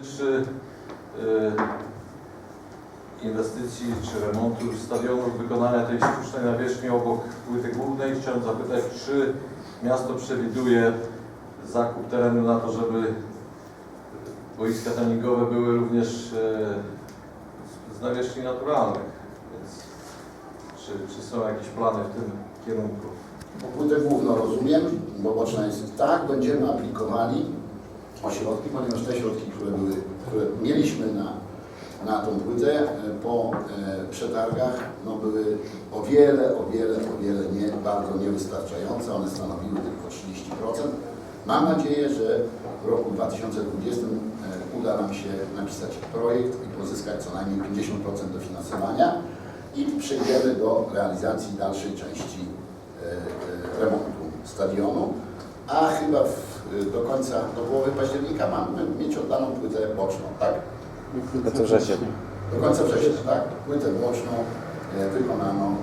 dotyczy y, inwestycji czy remontu stadionów, wykonania tej sztucznej nawierzchni obok płyty głównej. Chciałem zapytać, czy miasto przewiduje zakup terenu na to, żeby boiska treningowe były również e, z- nawierzchni naturalnych. Więc czy, czy są jakieś plany w tym kierunku? Po płytę główną rozumiem, bo boczna jest tak, będziemy aplikowali o środki, ponieważ te środki, które, były, które mieliśmy na, na tą płytę e, po e, przetargach, no były o wiele, o wiele, o wiele nie, bardzo niewystarczające. One stanowiły tylko 30%. Mam nadzieję, że w roku 2020 e, uda nam się napisać projekt i pozyskać co najmniej 50% dofinansowania i przejdziemy do realizacji dalszej części remontu stadionu, a chyba w, do końca, do połowy października mamy mieć oddaną płytę boczną, tak? To wrzesień. Do końca września, tak? Płytę boczną wykonaną